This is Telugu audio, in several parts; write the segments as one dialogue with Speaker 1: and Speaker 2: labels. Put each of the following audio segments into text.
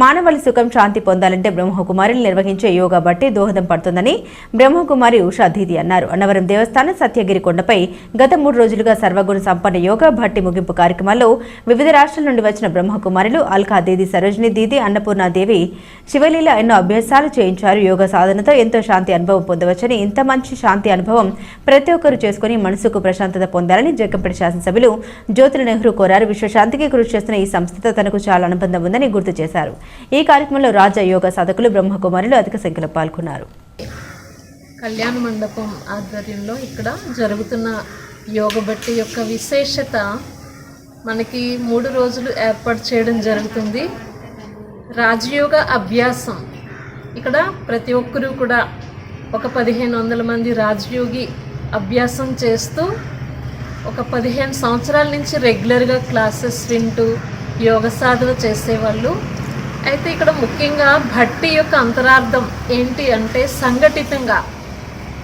Speaker 1: మానవాళి సుఖం శాంతి పొందాలంటే బ్రహ్మకుమారిని నిర్వహించే యోగా బట్టి దోహదం పడుతుందని బ్రహ్మకుమారి ఉషా దీది అన్నారు. అన్నవరం దేవస్థానం సత్యగిరి కొండపై గత మూడు రోజులుగా సర్వగుణ సంపన్న యోగా భట్టి ముగింపు కార్యక్రమంలో వివిధ రాష్ట్రాల నుండి వచ్చిన బ్రహ్మకుమారులు అల్కా దీది సరోజిని దీది అన్నపూర్ణాదేవి శివలీల ఎన్నో అభ్యాసాలు చేయించారు. యోగా సాధనతో ఎంతో శాంతి అనుభవం పొందవచ్చని ఇంత మంచి శాంతి అనుభవం ప్రతి ఒక్కరూ చేసుకుని మనసుకు ప్రశాంతత పొందాలని జగ్గంపేట శాసనసభ్యులు జ్యోతుల నెహ్రూ కోరారు. విశ్వశాంతికి కృషి చేస్తున్న ఈ సంస్థతో తనకు చాలా అనుబంధం ఉందని గుర్తు చేశారు. ఈ కార్యక్రమంలో రాజా యోగ సాధకులు బ్రహ్మకుమారులు అధిక సంఖ్యలో పాల్గొన్నారు.
Speaker 2: కళ్యాణ మండపం ఆధ్వర్యంలో ఇక్కడ జరుగుతున్న యోగ బట్టి యొక్క విశేషత మనకి మూడు రోజులు ఏర్పాటు చేయడం జరుగుతుంది. రాజయోగ అభ్యాసం. ఇక్కడ ప్రతి ఒక్కరూ కూడా ఒక పదిహేను వందల మంది రాజయోగి అభ్యాసం చేస్తూ ఒక పదిహేను సంవత్సరాల నుంచి రెగ్యులర్గా క్లాసెస్ వింటూ యోగ సాధన చేసేవాళ్ళు. అయితే ఇక్కడ ముఖ్యంగా భట్టి యొక్క అంతరార్థం ఏంటి అంటే సంఘటితంగా.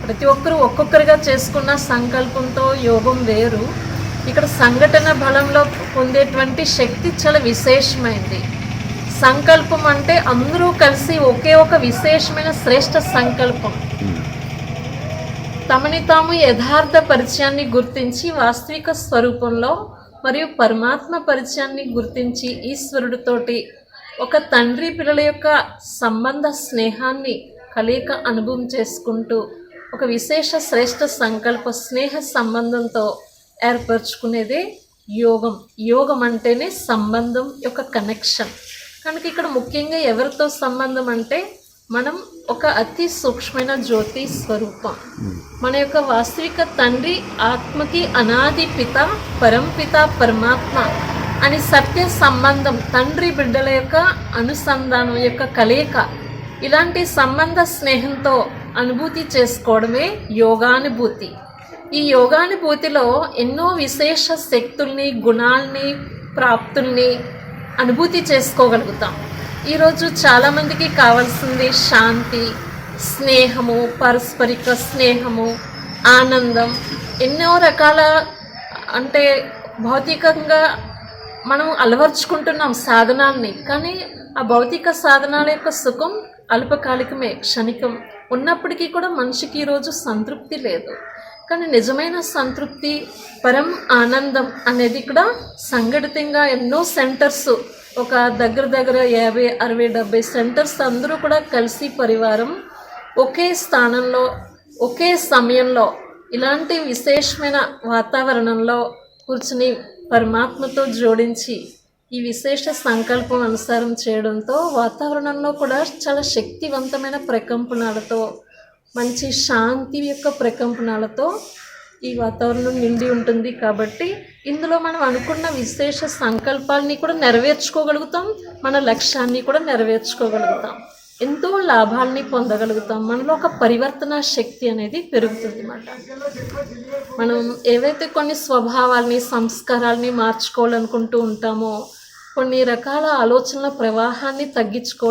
Speaker 2: ప్రతి ఒక్కరు ఒక్కొక్కరిగా చేసుకున్న సంకల్పంతో యోగం వేరు. ఇక్కడ సంఘటన బలంలో పొందేటువంటి శక్తి చాలా విశేషమైంది. సంకల్పం అంటే అందరూ కలిసి ఒకే ఒక విశేషమైన శ్రేష్ట సంకల్పం. తమని తాము యథార్థ పరిచయాన్ని గుర్తించి వాస్తవిక స్వరూపంలో మరియు పరమాత్మ పరిచయాన్ని గుర్తించి ఈశ్వరుడితోటి ఒక తండ్రి పిల్లల యొక్క సంబంధ స్నేహాన్ని కలియక అనుభవం చేసుకుంటూ ఒక విశేష శ్రేష్ట సంకల్ప స్నేహ సంబంధంతో ఏర్పరచుకునేదే యోగం. యోగం అంటేనే సంబంధం యొక్క కనెక్షన్ కనుక ఇక్కడ ముఖ్యంగా ఎవరితో సంబంధం అంటే మనం ఒక అతి సూక్ష్మమైన జ్యోతి స్వరూపం. మన యొక్క వాస్తవిక తండ్రి ఆత్మకి అనాది పిత పరంపిత పరమాత్మ. అని సత్య సంబంధం తండ్రి బిడ్డల యొక్క అనుసంధానం యొక్క కలయిక. ఇలాంటి సంబంధ స్నేహంతో అనుభూతి చేసుకోవడమే యోగానుభూతి. ఈ యోగానుభూతిలో ఎన్నో విశేష శక్తుల్ని గుణాల్ని ప్రాప్తుల్ని అనుభూతి చేసుకోగలుగుతాం. ఈరోజు చాలామందికి కావాల్సింది శాంతి స్నేహము పరస్పరిక స్నేహము ఆనందం. ఎన్నో రకాల అంటే భౌతికంగా మనం అలవర్చుకుంటున్నాం సాధనాల్ని కానీ ఆ భౌతిక సాధనాల యొక్క సుఖం అల్పకాలికమే క్షణికం. ఉన్నప్పటికీ కూడా మనిషికి ఈరోజు సంతృప్తి లేదు. కానీ నిజమైన సంతృప్తి పరం ఆనందం అనేది కూడా సంఘటితంగా ఎన్నో సెంటర్స్ ఒక దగ్గర దగ్గర యాభై అరవై డెబ్బై సెంటర్స్ అందరూ కూడా కలిసి పరివారం ఒకే స్థానంలో ఒకే సమయంలో ఇలాంటి విశేషమైన వాతావరణంలో కూర్చుని పరమాత్మతో జోడించి ఈ విశేష సంకల్పం అనుసారం చేయడంతో వాతావరణంలో కూడా చాలా శక్తివంతమైన ప్రకంపనాలతో మంచి శాంతి యొక్క ప్రకంపనాలతో ఈ వాతావరణం నిండి ఉంటుంది కాబట్టి ఇందులో మనం అనుకున్న విశేష సంకల్పాలని కూడా నెరవేర్చుకోగలుగుతాం మన లక్ష్యాన్ని కూడా నెరవేర్చుకోగలుగుతాం. ఎంతో లాభాలని పొందగలుగుతాం. మనలో ఒక పరివర్తన శక్తి అనేది పెరుగుతుంది అన్నమాట మనం ఏవైతే కొన్ని స్వభావాల్ని సంస్కారాల్ని మార్చుకోవాలనుకుంటూ ఉంటామో కొన్ని రకాల ఆలోచనల ప్రవాహాన్ని తగ్గించుకో